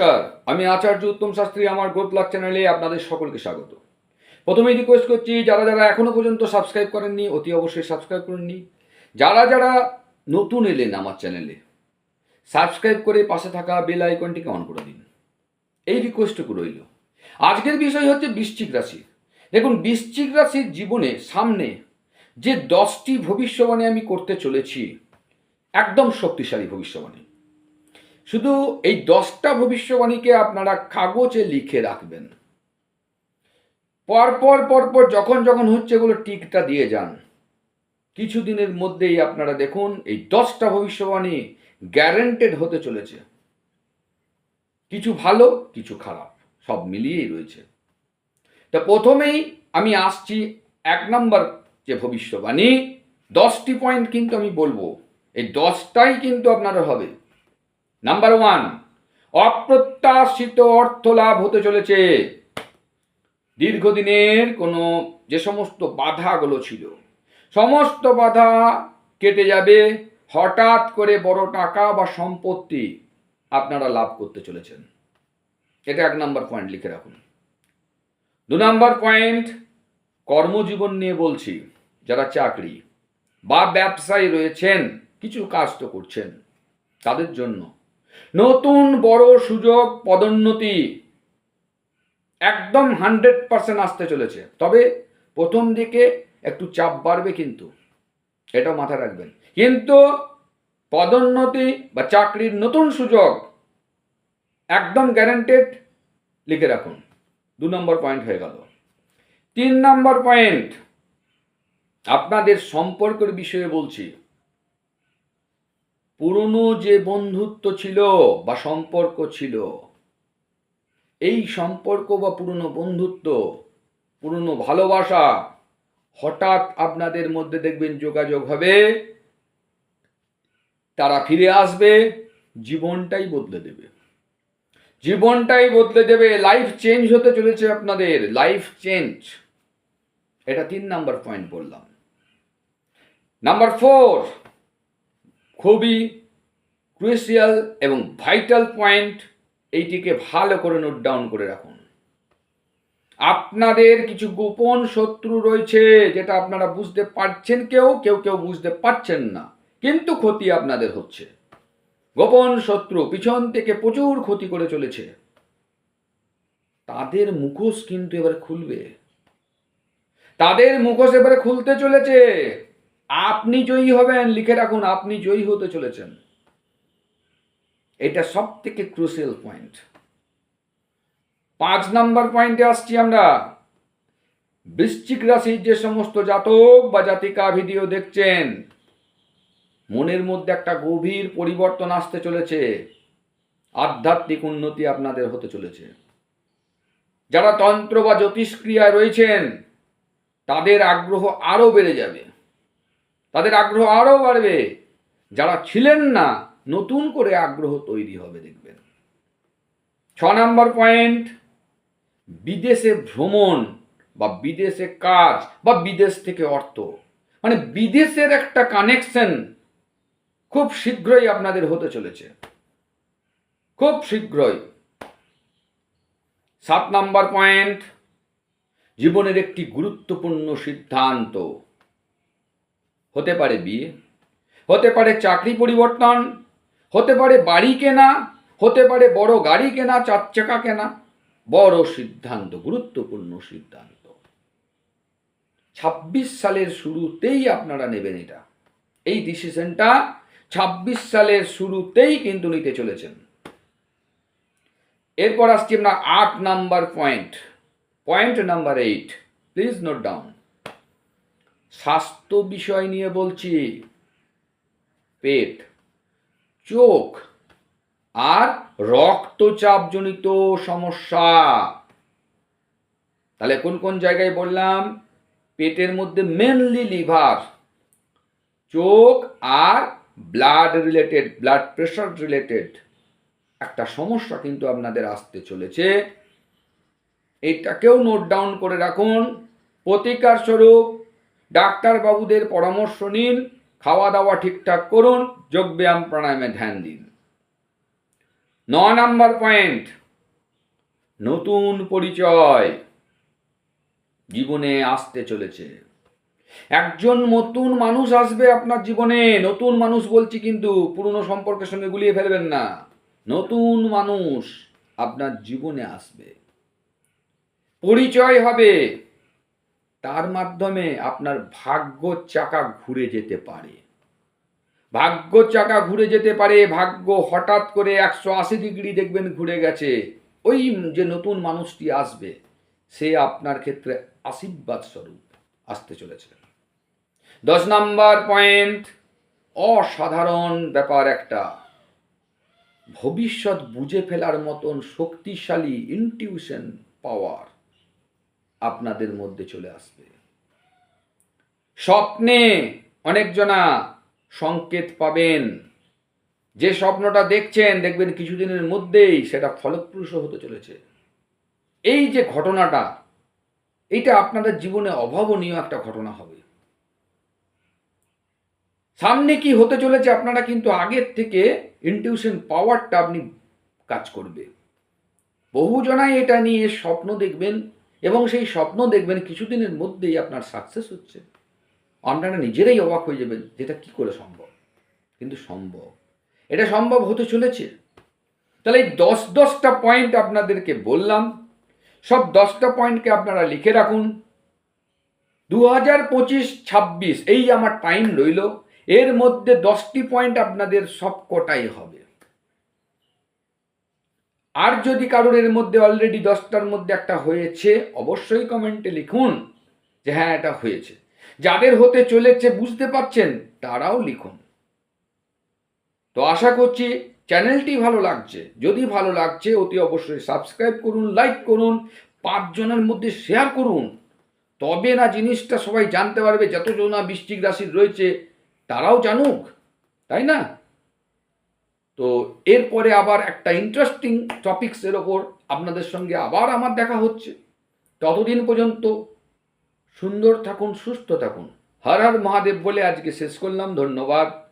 নমস্কার, আমি আচার্য উত্তম শাস্ত্রী, আমার গ্রোথ লাক চ্যানেলে আপনাদের সকলকে স্বাগত। প্রথমেই রিকোয়েস্ট করছি, যারা যারা এখনও পর্যন্ত সাবস্ক্রাইব করেননি, অতি অবশ্যই সাবস্ক্রাইব করেননি যারা যারা নতুন এলেন আমার চ্যানেলে সাবস্ক্রাইব করে পাশে থাকা বেল আইকনটিকে অন করে দিন। এই রিকোয়েস্টটুকু রইল। আজকের বিষয় হচ্ছে বৃশ্চিক রাশি। দেখুন, বৃশ্চিক রাশির জীবনে সামনে যে দশটি ভবিষ্যবাণী আমি করতে চলেছি, একদম শক্তিশালী ভবিষ্যবাণী। শুধু এই দশটা ভবিষ্যবাণীকে আপনারা কাগজে লিখে রাখবেন। পরপর পরপর যখন যখন হচ্ছে এগুলো টিকটা দিয়ে যান। কিছুদিনের মধ্যেই আপনারা দেখুন এই দশটা ভবিষ্যবাণী গ্যারেন্টেড হতে চলেছে। কিছু ভালো, কিছু খারাপ, সব মিলিয়েই রয়েছে। তা প্রথমেই আমি আসছি এক নম্বর যে ভবিষ্যবাণী, দশটি পয়েন্ট কিন্তু আমি বলব। এই দশটাই কিন্তু আপনারা হবে। নাম্বার ওয়ান অপ্রত্যাশিত অর্থ লাভ হতে চলেছে। দীর্ঘদিনের কোনো যে সমস্ত বাধাগুলো ছিল, সমস্ত বাধা কেটে যাবে হঠাৎ করে বড় টাকা বা সম্পত্তি আপনারা লাভ করতে চলেছেন। এটা এক নম্বর পয়েন্ট লিখে রাখুন। দু নাম্বার পয়েন্ট কর্মজীবন নিয়ে বলছি, যারা চাকরি বা ব্যবসায়ী রয়েছেন, কিছু কাজ তো করছেন, তাদের জন্য নতুন বড় সুযোগ পদোন্নতি একদম হান্ড্রেড পার্সেন্ট আসতে চলেছে। তবে প্রথম দিকে একটু চাপ বাড়বে কিন্তু, এটা মাথায় রাখবেন। কিন্তু পদোন্নতি বা চাকরির নতুন সুযোগ একদম গ্যারান্টেড লিখে রাখুন। দু নম্বর পয়েন্ট হয়ে গেল। তিন নম্বর পয়েন্ট আপনাদের সম্পর্কের বিষয়ে বলছি। পুরনো যে বন্ধুত্ব ছিল বা সম্পর্ক ছিল, এই সম্পর্ক বা পুরনো বন্ধুত্ব, পুরনো ভালোবাসা হঠাৎ আপনাদের মধ্যে দেখবেন যোগাযোগ হবে, তারা ফিরে আসবে, জীবনটাই বদলে দেবে। জীবনটাই বদলে দেবে লাইফ চেঞ্জ হতে চলেছে আপনাদের লাইফ চেঞ্জ এটা তিন নাম্বার পয়েন্ট বললাম। নাম্বার ফোর খুবই ক্রুশিয়াল এবং ভাইটাল পয়েন্ট এইটিকে ভালো করে নোট ডাউন করে রাখুন। আপনাদের কিছু গোপন শত্রু রয়েছে যেটা আপনারা বুঝতে পারছেন কেউ কেউ কেউ বুঝতে পারছেন না, কিন্তু ক্ষতি আপনাদের হচ্ছে। গোপন শত্রু পিছন থেকে প্রচুর ক্ষতি করে চলেছে। তাদের মুখোশ কিন্তু এবার খুলবে। তাদের মুখোশ এবারে খুলতে চলেছে। আপনি জয়ী হবেন, লিখে রাখুন, আপনি জয়ী হতে চলেছেন। এটা সব থেকে ক্রুশিয়াল পয়েন্ট পাঁচ নাম্বার পয়েন্টে আসছি আমরা। বৃশ্চিক রাশির যে সমস্ত জাতক বা জাতিকা ভিডিও দেখছেন, মনের মধ্যে একটা গভীর পরিবর্তন আসতে চলেছে। আধ্যাত্মিক উন্নতি আপনাদের হতে চলেছে। যারা তন্ত্র বা জ্যোতিষক্রিয়ায় রয়েছেন, তাদের আগ্রহ আরও বেড়ে যাবে। তাদের আগ্রহ আরও বাড়বে। যারা ছিলেন না, নতুন করে আগ্রহ তৈরি হবে, দেখবেন। ছ নম্বর পয়েন্ট, বিদেশে ভ্রমণ বা বিদেশে কাজ বা বিদেশ থেকে অর্থ। মানে বিদেশের একটা কানেকশন খুব শীঘ্রই আপনাদের হতে চলেছে। খুব শীঘ্রই। সাত নাম্বার পয়েন্ট, জীবনের একটি গুরুত্বপূর্ণ সিদ্ধান্ত। হতে পারে বিয়ে, হতে পারে চাকরি পরিবর্তন, হতে পারে বাড়ি কেনা, হতে পারে বড় গাড়ি কেনা, চার চাকা কেনা, বড় সিদ্ধান্ত, গুরুত্বপূর্ণ সিদ্ধান্ত। ছাব্বিশ সালের শুরুতেই আপনারা নেবেন এটা। এই ডিসিশনটা ছাব্বিশ সালের শুরুতেই কিন্তু নিতে চলেছেন। এরপর আসছি আমরা আট number point point number eight please note down স্বাস্থ্য বিষয় নিয়ে বলছি। পেট, চোখ আর রক্তচাপজনিত সমস্যা। তাহলে কোন কোন জায়গায় বললাম? পেটের মধ্যে মেনলি লিভার চোখ আর blood related blood pressure related একটা সমস্যা কিন্তু আপনাদের আসতে চলেছে। এটাকেও নোট ডাউন করে রাখুন। প্রতিকার স্বরূপ ডাক্তারবাবুদের পরামর্শ নিন খাওয়া দাওয়া ঠিকঠাক করুন, যোগব্যায়াম প্রাণায়ামে ধ্যান দিন। ন নাম্বার পয়েন্ট, নতুন পরিচয় জীবনে আসতে চলেছে। একজন নতুন মানুষ আসবে আপনার জীবনে, নতুন মানুষ বলছি কিন্তু পুরনো সম্পর্কের সঙ্গে গুলিয়ে ফেলবেন না। নতুন মানুষ আপনার জীবনে আসবে। পরিচয় হবে। তার মাধ্যমে আপনার ভাগ্য চাকা ঘুরে যেতে পারে। ভাগ্য চাকা ঘুরে যেতে পারে, ভাগ্য হঠাৎ করে একশো আশি ডিগ্রি দেখবেন ঘুরে গেছে। ওই যে নতুন মানুষটি আসবে, সে আপনার ক্ষেত্রে আশীর্বাদ স্বরূপ আসতে চলেছে। দশ নাম্বার পয়েন্ট, অসাধারণ ব্যাপার একটা। ভবিষ্যৎ বুঝে ফেলার মতন শক্তিশালী ইনটিউশন পাওয়ার আপনাদের মধ্যে চলে আসবে। স্বপ্নে অনেকজনা সংকেত পাবেন। যে স্বপ্নটা দেখছেন, দেখবেন কিছুদিনের মধ্যেই সেটা ফলপ্রসূ হতে চলেছে। এই যে ঘটনাটা এটা আপনাদের জীবনে অভাবনীয় একটা ঘটনা হবে। সামনে কি হতে চলেছে আপনারা কিন্তু আগের থেকে ইনটিউশন পাওয়ারটা আপনি কাজ করবে। বহুজনাই এটা নিয়ে স্বপ্ন দেখবেন এবং সেই স্বপ্ন দেখবেন কিছুদিনের মধ্যেই আপনার সাকসেস হচ্ছে। আপনারা নিজেরাই অবাক হয়ে যাবেন যেটা কি করে সম্ভব? কিন্তু সম্ভব। এটা সম্ভব হতে চলেছে। তাহলে এই দশ দশটা পয়েন্ট আপনাদেরকে বললাম। সব দশটা পয়েন্টকে আপনারা লিখে রাখুন। দু হাজার পঁচিশ ছাব্বিশ, এই আমার টাইম রইল, এর মধ্যে দশটি পয়েন্ট আপনাদের সব কটাই হবে। আর যদি কারোর এর মধ্যে অলরেডি দশটার মধ্যে একটা হয়েছে, অবশ্যই কমেন্টে লিখুন যে হ্যাঁ এটা হয়েছে। যাদের হতে চলেছে বুঝতে পারছেন, তারাও লিখুন। তো আশা করছি চ্যানেলটি ভালো লাগছে। যদি ভালো লাগছে, অতি অবশ্যই সাবস্ক্রাইব করুন লাইক করুন, পাঁচজনের মধ্যে শেয়ার করুন। তবে না জিনিসটা সবাই জানতে পারবে, যতজন বৃশ্চিক রাশির রয়েছে, তারাও জানুক, তাই না? তো এরপরে আবার একটা ইন্টারেস্টিং টপিক্সের ওপর আপনাদের সঙ্গে আবার আমার দেখা হচ্ছে। ততদিন পর্যন্ত সুন্দর থাকুন, সুস্থ থাকুন। হর হর মহাদেব বলে আজকে শেষ করলাম। ধন্যবাদ।